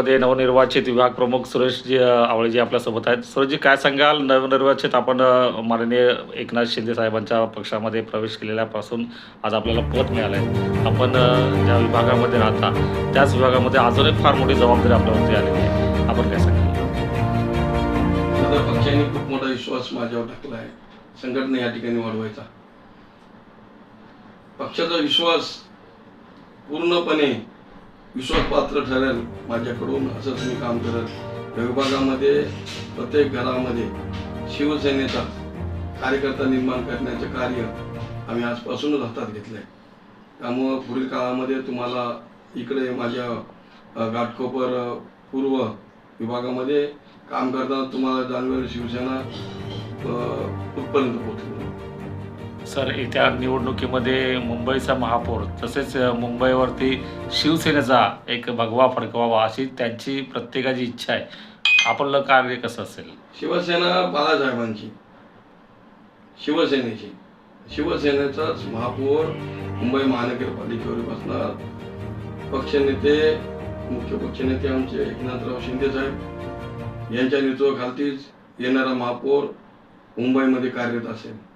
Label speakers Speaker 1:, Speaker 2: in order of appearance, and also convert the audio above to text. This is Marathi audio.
Speaker 1: मध्ये नवनिर्वाचित विभाग प्रमुख सुरेशजी आवळेजी आपल्यासोबत आहेत. सुरेशजी काय सांगाल? नवनिर्वाचित आपण माननीय एकनाथ शिंदे साहेबांच्या पक्षामध्ये प्रवेश केलेल्यापासून आज आपल्याला पद मिळालं आहे आपण ज्या विभागामध्ये राहता त्याच विभागामध्ये अजूनही फार मोठी जबाबदारी आपल्यावरती आलेली आहे. आपण काय सांगाल?
Speaker 2: माझ्या पक्षाने खूप मोठा विश्वास माझ्यावर टाकला आहे. संघटना या ठिकाणी वाढवायचा. पक्षाचा विश्वास पूर्णपणे विश्वासपात्र ठरेल माझ्याकडून असं तुम्ही काम करत. या विभागामध्ये प्रत्येक घरामध्ये शिवसेनेचा कार्यकर्ता निर्माण करण्याचं कार्य आम्ही आजपासूनच हातात घेतलं आहे त्यामुळं पुढील काळामध्ये तुम्हाला इकडे माझ्या घाटकोपर पूर्व विभागामध्ये काम करताना तुम्हाला जाणवेल शिवसेना कुठपर्यंत पोहोचली.
Speaker 1: सर येत्या निवडणुकीमध्ये मुंबईचा महापौर तसेच मुंबईवरती शिवसेनेचा एक भगवा फडकवावा अशी त्यांची प्रत्येकाची इच्छा आहे. आपलं कार्य कसं असेल?
Speaker 2: शिवसेना बाळासाहेबांची. शिवसेनेची. शिवसेनेचाच महापौर मुंबई महानगरपालिकेवर बसणार. पक्षनेते मुख्य पक्षनेते आमचे एकनाथराव शिंदे साहेब. यांच्या नेतृत्वाखालतीच येणारा महापौर मुंबईमध्ये कार्यरत असेल.